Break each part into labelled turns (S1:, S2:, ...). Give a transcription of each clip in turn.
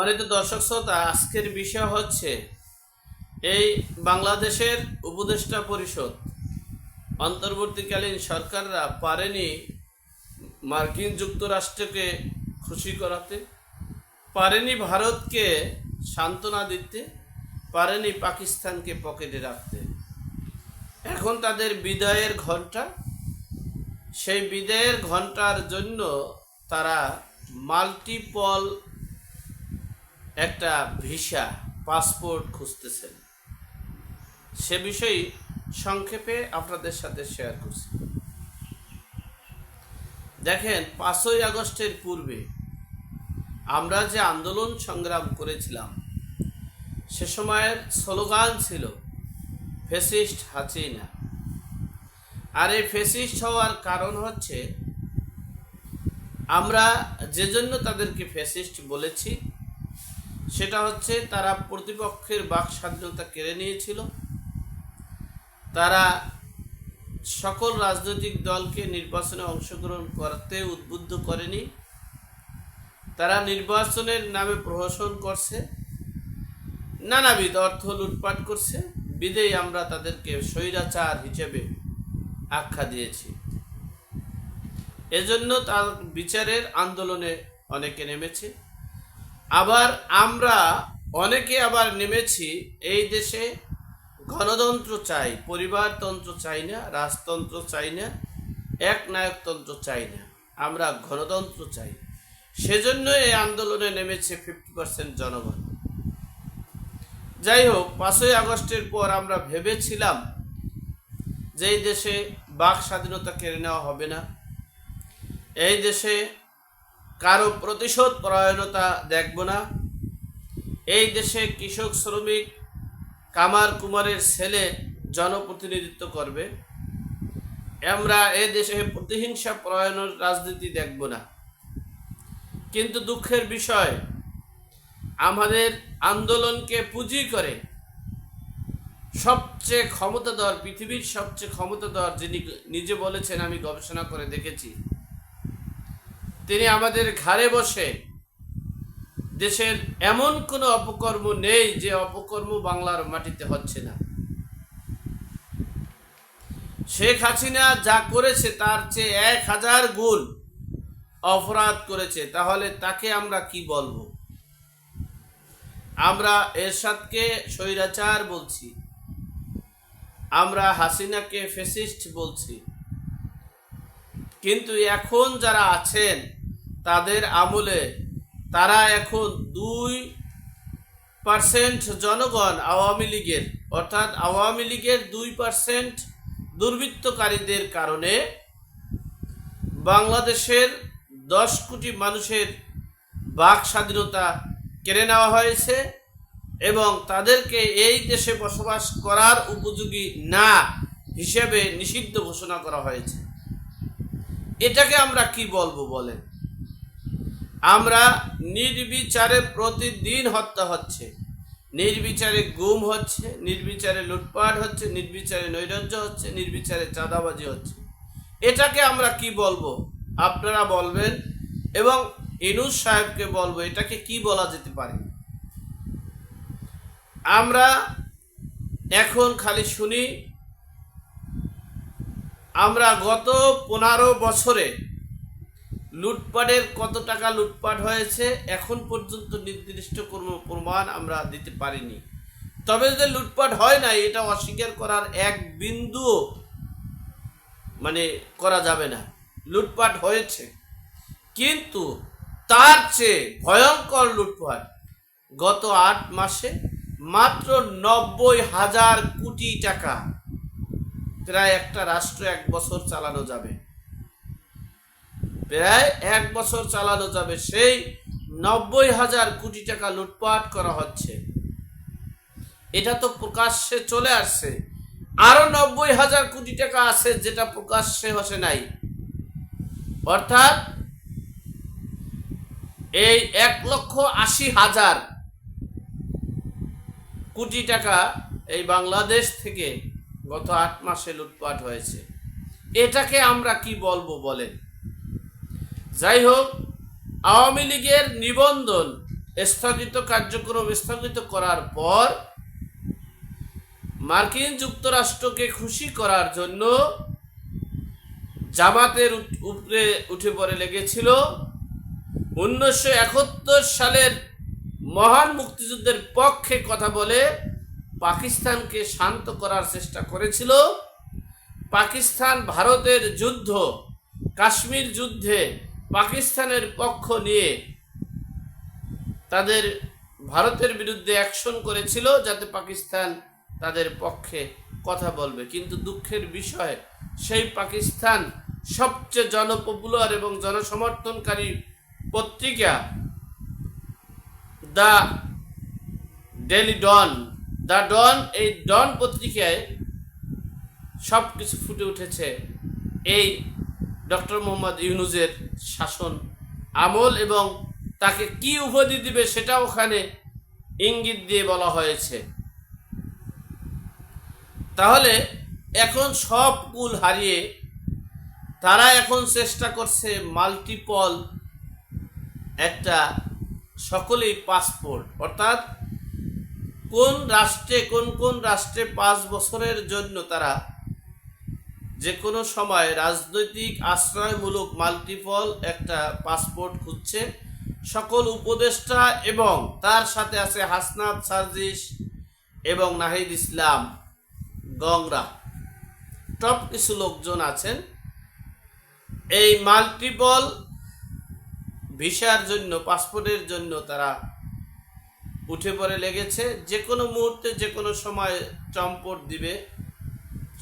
S1: সম্মানিত দর্শক শ্রোতা, আজকের বিষয় হচ্ছে এই বাংলাদেশের উপদেষ্টা পরিষদ। অন্তর্বর্তীকালীন সরকাররা পারেনি মার্কিন যুক্তরাষ্ট্রকে খুশি করাতে, পারেনি ভারতকে সান্ত্বনা দিতে, পারেনি পাকিস্তানকে পকেটে রাখতে। এখন তাদের বিদায়ের ঘণ্টা সেই বিদায়ের ঘণ্টার জন্য তারা মাল্টিপল একটা ভিসা, পাসপোর্ট খুঁজতেছেন। সে বিষয়ে সংক্ষেপে আপনাদের সাথে শেয়ার করছি। দেখেন, পাঁচই আগস্টের পূর্বে আমরা যে আন্দোলন সংগ্রাম করেছিলাম, সে সময়ের স্লোগান ছিল, ফেসিস্ট হাসিনা আর এই ফেসিস্ট হওয়ার কারণ হচ্ছে, আমরা যে জন্য তাদেরকে ফেসিস্ট বলেছি সেটা হচ্ছে তারা প্রতিপক্ষের বাক স্বাধীনতা কেড়ে নিয়েছিল। তারা সকল রাজনৈতিক দলকে নির্বাচনে অংশগ্রহণ করতে উদ্বুদ্ধ করেনি। তারা নির্বাচনের নামে প্রহসন করছে। নানাবিধ অর্থ লুটপাট করছে। বিদেই আমরা তাদেরকে স্বৈরাচার হিসেবে আখ্যা দিয়েছি। এজন্য তার বিচারের আন্দোলনে অনেকে নেমেছে। আবার আমরা অনেকে আবার নেমেছি এই দেশে গণতন্ত্র চাই, পরিবারতন্ত্র চাই না, রাজতন্ত্র চাই না এক নায়কতন্ত্র চাই না। আমরা গণতন্ত্র চাই। সেজন্য এই আন্দোলনে নেমেছে ফিফটি পার্সেন্ট জনগণ। যাই হোক, পাঁচই আগস্টের পর আমরা ভেবেছিলাম যে এই দেশে বাক স্বাধীনতা কেড়ে নেওয়া হবে না। এই দেশে কারও প্রতিশোধ পরায়ণতা দেখব না। এই দেশে কৃষক, শ্রমিক, কামার কুমারের ছেলে জনপ্রতিনিধিত্ব করবে। আমরা এ দেশে প্রতিহিংসা পরায়ণের রাজনীতি দেখব না। কিন্তু দুঃখের বিষয়, আমাদের আন্দোলনকে পুঁজি করে সবচেয়ে ক্ষমতাধর, পৃথিবীর সবচেয়ে ক্ষমতাধর যিনি নিজে বলেছেন, আমি গবেষণা করে দেখেছি তিনি আমাদের ঘাড়ে বসে দেশের এমন কোনো অপকর্ম নেই যে অপকর্ম বাংলার মাটিতে হচ্ছে না। শেখ হাসিনা যা করেছে তার চেয়ে এক হাজার গুণ অপরাধ করেছে। তাহলে তাকে আমরা কি বলব? আমরা এরশাদকে স্বৈরাচার বলছি। আমরা হাসিনাকে ফেসিস্ট বলছি। কিন্তু এখন যারা আছেন তাদের আমলে তারা এখন দুই পার্সেন্ট জনগণ আওয়ামী লীগের, অর্থাৎ আওয়ামী লীগের দুই পার্সেন্ট দুর্বৃত্তকারীদের কারণে বাংলাদেশের দশ কোটি মানুষের বাক স্বাধীনতা কেড়ে নেওয়া হয়েছে এবং তাদেরকে এই দেশে বসবাস করার উপযোগী না হিসেবে নিষিদ্ধ ঘোষণা করা হয়েছে। এটাকে আমরা কি বলব বলেন? আমরা নির্বিচারে প্রতিদিন হত্যা হচ্ছে। নির্বিচারে গুম হচ্ছে, নির্বিচারে লুটপাট হচ্ছে, নির্বিচারে নৈরাজ্য হচ্ছে, নির্বিচারে চাঁদাবাজি হচ্ছে। এটাকে আমরা কি বলব? আপনারা বলবেন এবং ইনুস সাহেবকে বলব, এটাকে কি বলা যেতে পারে? আমরা এখন খালি শুনি, আমরা গত পনেরো বছরে লুটপাটের কত টাকা লুটপাট হয়েছে, এখন পর্যন্ত নির্দিষ্ট কোনো প্রমাণ আমরা দিতে পারিনি। তবে যে লুটপাট হয় না, এটা অস্বীকার করার এক বিন্দুও মানে করা যাবে না। লুটপাট হয়েছে। কিন্তু তার চেয়ে ভয়ঙ্কর লুটপাট গত আট মাসে মাত্র নব্বই হাজার কোটি টাকা, প্রায় একটা রাষ্ট্র এক বছর চালানো যাবে। প্রায় এক বছর চালানো যাবে। সেই নব্বই হাজার কোটি টাকা লুটপাট করা হচ্ছে। এটা তো প্রকাশ্যে চলে আসছে। আরও নব্বই হাজার কোটি টাকা আছে যেটা প্রকাশ্যে হসে নাই। অর্থাৎ এই এক লক্ষ আশি হাজার কোটি টাকা এই বাংলাদেশ থেকে গত আট মাসে লুটপাট হয়েছে। এটাকে আমরা কি বলব বলেন? যাই হোক আওয়ামী লীগের নিবন্ধন স্থগিত কার্যক্রম স্থগিত করার পর মার্কিন যুক্তরাষ্ট্রকে খুশি করার জন্য জামাতের উপরে উঠে পড়ে লেগেছিল। উনিশশো একাত্তর সালের মহান মুক্তিযুদ্ধের পক্ষে কথা বলে পাকিস্তানকে শান্ত করার চেষ্টা করেছিল। পাকিস্তান ভারতের যুদ্ধ, কাশ্মীর যুদ্ধে পাকিস্তানের পক্ষ নিয়ে তাদের ভারতের বিরুদ্ধে অ্যাকশন করেছিল যাতে পাকিস্তান তাদের পক্ষে কথা বলবে। কিন্তু দুঃখের বিষয়, সেই পাকিস্তান সবচেয়ে জনপপুলার এবং জনসমর্থনকারী পত্রিকা the Daily Dawn. The Dawn, এই ডন পত্রিকায় সব কিছু ফুটে উঠেছে। এই ডক্টর মোহাম্মদ ইউনুজের শাসন আমল এবং তাকে কি উপাধি দিবে সেটা ওখানে ইঙ্গিত দিয়ে বলা হয়েছে। তাহলে এখন সব কুল হারিয়ে তারা এখন চেষ্টা করছে মাল্টিপল একটা সকলেই পাসপোর্ট অর্থাৎ কোন রাষ্ট্রে, কোন কোন রাষ্ট্রে পাঁচ বছরের জন্য তারা যে কোনো সময় রাজনৈতিক আশ্রয়মূলক মাল্টিপল একটা পাসপোর্ট খুঁজছে। সকল উপদেষ্টা এবং তার সাথে আছে হাসনাত, সার্জিস এবং নাহিদ ইসলাম, গংরা। টপ কিছু লোকজন আছেন। এই মাল্টিপল ভিসার জন্য, পাসপোর্টের জন্য তারা উঠে পড়ে লেগেছে। যে কোনো মুহূর্তে যে কোনো সময় চম্পট দিবে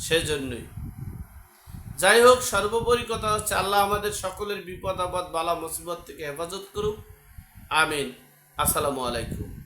S1: সেজন্যই। যাই হোক, সর্বোপরি কথা হচ্ছে আল্লাহ আমাদের সকলের বিপদ, আপদ, বালা, মুসিবত থেকে হেফাজত করুক। আমিন। আসসালামু আলাইকুম।